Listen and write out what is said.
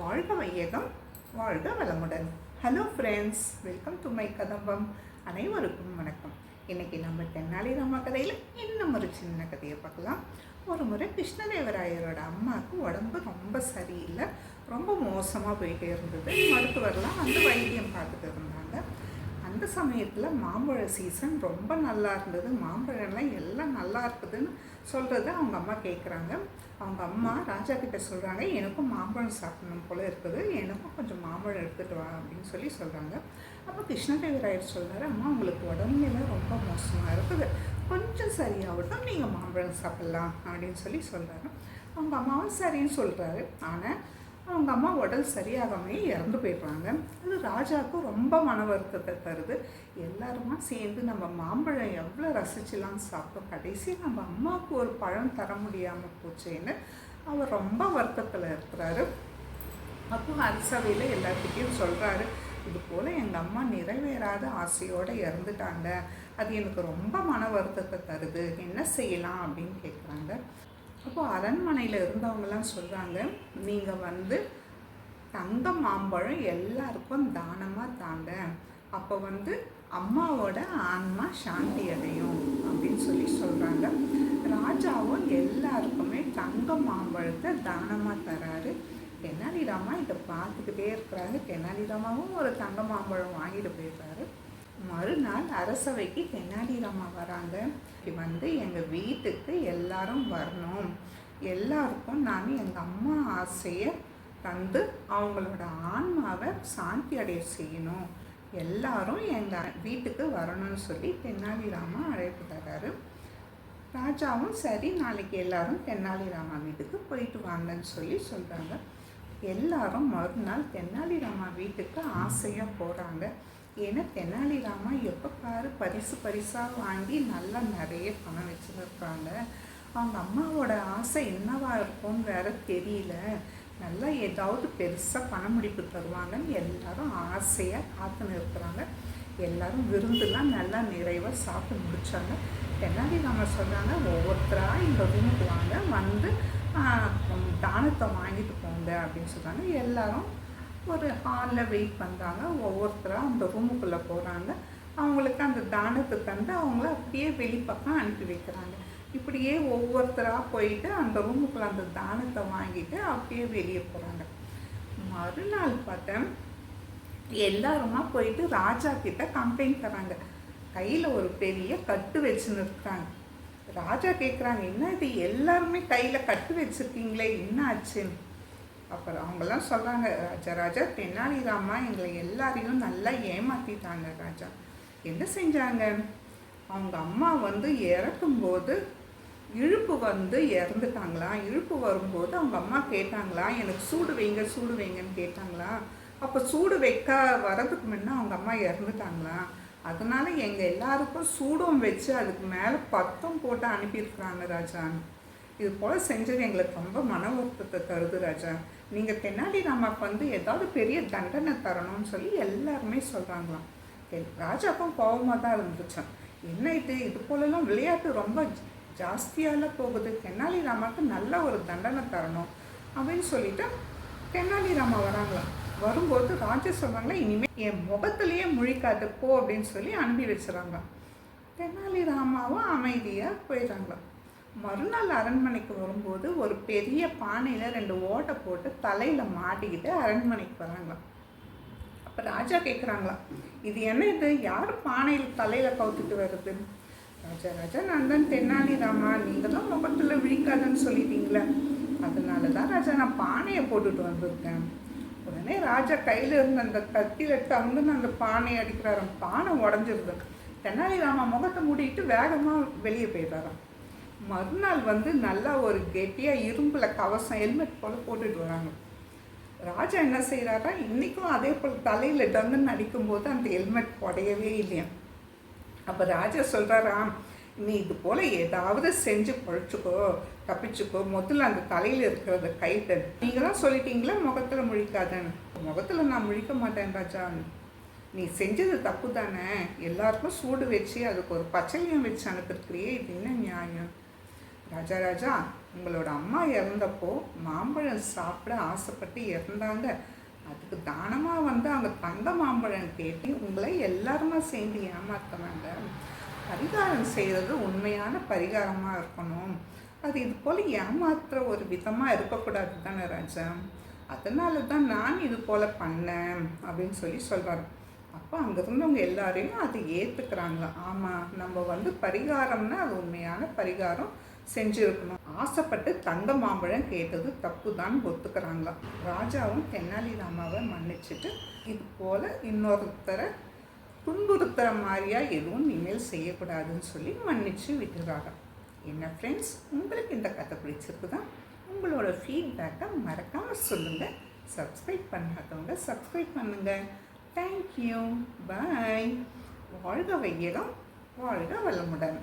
வாழ்க வையகம் வாழ்க வளமுடன். Hello friends welcome to my கதம்பம். அனைவருக்கும் வணக்கம். இன்னைக்கு நம்ம தென்னாலிராம கதையில் இன்னும் ஒரு சின்ன கதையை பார்க்கலாம். ஒரு முறை கிருஷ்ணதேவராயரோட அம்மாவுக்கு உடம்பு ரொம்ப சரியில்லை. ரொம்ப மோசமாக போயிட்டே இருந்தது. மருத்துவர்லாம் வந்து வைத்தியம் பார்த்துட்டு இருந்தாங்க. அந்த சமயத்தில் மாம்பழ சீசன் ரொம்ப நல்லா இருந்தது. மாம்பழம்லாம் எல்லாம் நல்லா இருக்குதுன்னு சொல்கிறத அவங்க அம்மா கேட்குறாங்க அவங்க அம்மா ராஜா கிட்ட சொல்கிறாங்க எனக்கும் மாம்பழம் சாப்பிடணும் போல் இருக்குது. எனக்கும் கொஞ்சம் மாம்பழம் எடுத்துகிட்டு வா அப்படின்னு சொல்லி சொல்கிறாங்க அப்போ கிருஷ்ணதேவராயர் சொல்கிறாரு அம்மா உங்களுக்கு உடம்புல ரொம்ப மோசமாக இருக்குது. கொஞ்சம் சரியாகட்டும் நீங்கள் மாம்பழம் சாப்பிட்லாம் அப்படின்னு சொல்லி சொல்கிறாரு அவங்க அம்மாவும் சரின்னு சொல்கிறாரு ஆனால் அவங்க அம்மா உடல் சரியாகாமே இறந்து போயிடுறாங்க. அது ராஜாவுக்கு ரொம்ப மன வருத்தத்தை தருது. எல்லாருமா சேர்ந்து நம்ம மாம்பழம் எவ்வளோ ரசிச்சுலாம் சாப்பிட்டோம். கடைசி நம்ம அம்மாவுக்கு ஒரு பழம் தர முடியாமல் போச்சேன்னு அவர் ரொம்ப வருத்தத்தில் இருக்கிறாரு. அப்போ அரசவையில் எல்லாத்துக்கையும் சொல்கிறாரு இது போல் எங்கள் அம்மா நிறைவேறாத ஆசையோடு இறந்துட்டாங்க. அது எனக்கு ரொம்ப மன வருத்தத்தை தருது. என்ன செய்யலாம்? அப்படின்னு கேட்குறாங்க அப்போது அரண்மனையில் இருந்தவங்கலாம் சொல்கிறாங்க நீங்கள் வந்து தங்க மாம்பழம் எல்லாருக்கும் தானமாக தாங்க. அப்போ வந்து அம்மாவோட ஆன்மா சாந்தி அடையும். அப்படின்னு சொல்லி சொல்கிறாங்க ராஜாவும் எல்லாருக்குமே தங்க மாம்பழத்தை தானமாக தராரு. தெனாலிராமா இதை பார்த்துக்கிட்டே இருக்கிறாரு. தெனாலிராமாவும் ஒரு தங்க மாம்பழம் வாங்கிட்டு போயிடுறாரு. மறுநாள் அரசவைக்கு தென்னாலிராமா வராங்க. இப்படி வந்து எங்கள் வீட்டுக்கு எல்லாரும் வரணும். எல்லாருக்கும் நான் எங்கள் அம்மா ஆசையை தந்து அவங்களோட ஆன்மாவை சாந்தி அடைய செய்யணும். எல்லாரும் எங்கள் வீட்டுக்கு வரணும்னு சொல்லி தென்னாலிராமா அழைப்பு தர்றாரு ராஜாவும் சரி நாளைக்கு எல்லாரும் தென்னாலிராமா வீட்டுக்கு போயிட்டு வாங்கன்னு சொல்லி சொல்கிறாங்க எல்லாரும் மறுநாள் தென்னாலிராமா வீட்டுக்கு ஆசையாக போகிறாங்க ஏன்னா தெனாலிராமா எப்போ பாரு பரிசு பரிசாக வாங்கி நல்லா நிறைய பணம் வச்சுருக்காங்க. அவங்க அம்மாவோட ஆசை என்னவா இருக்கும்னு வேற தெரியல. நல்லா ஏதாவது பெருசாக பண முடிப்பு தருவாங்கன்னு எல்லாரும் ஆசையாக காத்துன்னு இருக்கிறாங்க. எல்லாரும் விருந்துலாம் நல்லா நிறைவாக சாப்பிட்டு முடித்தாங்க தெனாலிராமா சொன்னாங்க ஒவ்வொருத்தராக இந்த ரூமுக்கு வாங்க. வந்து தானத்தை வாங்கிட்டு போங்க அப்படின்னு சொல்கிறாங்க எல்லாரும் ஒரு ஹாலில் வெயிட் பண்ணுறாங்க ஒவ்வொருத்தராக அந்த ரூமுக்குள்ளே போகிறாங்க அவங்களுக்கு அந்த தானத்தை தந்து அவங்கள அப்படியே வெளிப்பக்கம் அனுப்பி வைக்கிறாங்க. இப்படியே ஒவ்வொருத்தராக போயிட்டு அந்த ரூமுக்குள்ளே அந்த தானத்தை வாங்கிட்டு அப்படியே வெளியே போகிறாங்க மறுநாள் பார்த்தேன் எல்லாருமா போயிட்டு ராஜா கிட்ட கம்ப்ளைண்ட் தராங்க கையில் ஒரு பெரிய கட்டு வச்சுன்னு இருக்கிறாங்க ராஜா கேட்குறாங்க என்ன இது? எல்லாருமே கையில் கட்டு வச்சுருக்கீங்களே என்ன ஆச்சுன்னு? அப்புறம் அவங்கெல்லாம் சொல்கிறாங்க ராஜா ராஜா தென்னாலிராமா எங்களை எல்லாரையும் நல்லா ஏமாற்றிட்டாங்க ராஜா. என்ன செஞ்சாங்க? அவங்க அம்மா வந்து இறக்கும்போது இழுப்பு வந்து இறந்துட்டாங்களா? இழுப்பு வரும்போது அவங்க அம்மா கேட்டாங்களா எனக்கு சூடு வைங்க சூடு வைங்கன்னு கேட்டாங்களா? அப்போ சூடு வைக்க வரதுக்கு முன்னே அவங்க அம்மா இறந்துட்டாங்களா? அதனால எங்கள் எல்லாருக்கும் சூடும் வச்சு அதுக்கு மேலே பத்தம் போட்டு அனுப்பியிருக்கிறாங்க ராஜான்னு இது போல் செஞ்சது எங்களுக்கு ரொம்ப மன வருத்தத்தை தருது ராஜா. நீங்கள் தென்னாலிராமாவுக்கு வந்து ஏதாவது பெரிய தண்டனை தரணும்னு சொல்லி எல்லாருமே சொல்கிறாங்களாம் ராஜாக்கும் கோபமாக தான் இருந்துச்சான் என்ன இது? இது போலலாம் விளையாட்டு ரொம்ப ஜாஸ்தியால் போகுது. தென்னாலிராமாவுக்கு நல்ல ஒரு தண்டனை தரணும் அப்படின்னு சொல்லிட்டு தென்னாலிராமா வராங்களாம். வரும்போது ராஜா சொல்கிறாங்களா இனிமேல் என் முகத்துலேயே முழிக்காது போ அப்படின்னு சொல்லி அனுப்பி வச்சுறாங்க தெனாலிராமாவும் அமைதியாக போயிடுறாங்களாம் மறுநாள் அரண்மனைக்கு வரும்போது ஒரு பெரிய பானையில் ரெண்டு ஓட்டை போட்டு தலையில் மாட்டிக்கிட்டு அரண்மனைக்கு வராங்களாம் அப்போ ராஜா கேட்குறாங்களாம் இது என்ன இது? யார் பானையில் தலையில் கவுத்துட்டு வருது ராஜா ராஜா நான் தான் தென்னாலிராமா நீங்கள் தான் முகத்தில் விழிக்காதுன்னு சொல்லிட்டீங்களே. அதனால தான் ராஜா நான் பானையை போட்டுட்டு வந்திருக்கேன். உடனே ராஜா கையில் இருந்த அந்த கத்தியில் டங்குன்னு அந்த பானையை அடிக்கிறாராம். பானை உடஞ்சிருது. தென்னாலிராமா முகத்தை மூடிட்டு வேகமாக வெளியே போயிடுறாராம். மறுநாள் வந்து நல்லா ஒரு கெட்டியாக இரும்பில் கவசம் ஹெல்மெட் போல் போட்டுட்டு வராங்க. ராஜா என்ன செய்கிறாரா இன்றைக்கும் அதே போல் தலையில் டங்குன்னு அடிக்கும்போது அந்த ஹெல்மெட் உடையவே இல்லையா அப்போ ராஜா சொல்கிறாராம் நீ இது போல் ஏதாவது செஞ்சு பழிச்சுக்கோ தப்பிச்சுக்கோ. முதல்ல அந்த தலையில் இருக்கிறத கைட்டு நீங்கள் தான் சொல்லிட்டீங்களா? முகத்தில் முழிக்காதன்னு. முகத்தில் நான் முழிக்க மாட்டேன் ராஜா. நீ செஞ்சது தப்பு தானே. எல்லாருக்கும் சூடு வச்சு அதுக்கு ஒரு பச்சையும் வச்சு அனுப்பிருக்கிறியே இது என்ன நியாயம்? ராஜா ராஜா உங்களோட அம்மா இறந்தப்போ மாம்பழம் சாப்பிட ஆசைப்பட்டு இறந்தாங்க. அதுக்கு தானமாக வந்து அவங்க தங்க மாம்பழம் கேட்டு உங்களை எல்லாருமா சேர்ந்து ஏமாத்துவாங்க பரிகாரம் செய்கிறது உண்மையான பரிகாரமாக இருக்கணும். அது இது போல் ஏமாத்துற ஒரு விதமாக இருக்கக்கூடாது தானே ராஜா. அதனால தான் நான் இது போல் பண்ணேன் அப்படின்னு சொல்லி சொல்கிறாரு அப்போ அங்கே இருந்தவங்க எல்லாரையும் அதை ஏற்றுக்கிறாங்களா ஆமாம் நம்ம வந்து பரிகாரம்னா அது உண்மையான பரிகாரம் செஞ்சுருக்கணும். ஆசைப்பட்டு தங்க மாம்பழம் கேட்டது தப்பு தான் ஒத்துக்கிறாங்களா? ராஜாவும் தென்னாலிராமாவை மன்னிச்சுட்டு இது போல் இன்னொருத்தரை துன்புறுத்துகிற மாதிரியா எதுவும் இனிமேல் செய்யக்கூடாதுன்னு சொல்லி மன்னிச்சு விட்டுறாங்க என்ன ஃப்ரெண்ட்ஸ் உங்களுக்கு இந்த கதை பிடிச்சிருக்குதா? உங்களோட ஃபீட்பேக்கை மறக்காமல் சொல்லுங்கள் சப்ஸ்கிரைப் பண்ணாதவங்க சப்ஸ்கிரைப் பண்ணுங்கள் தேங்க்யூ பாய் வாழ்க வையகம் வாழ்க வளமுடன்.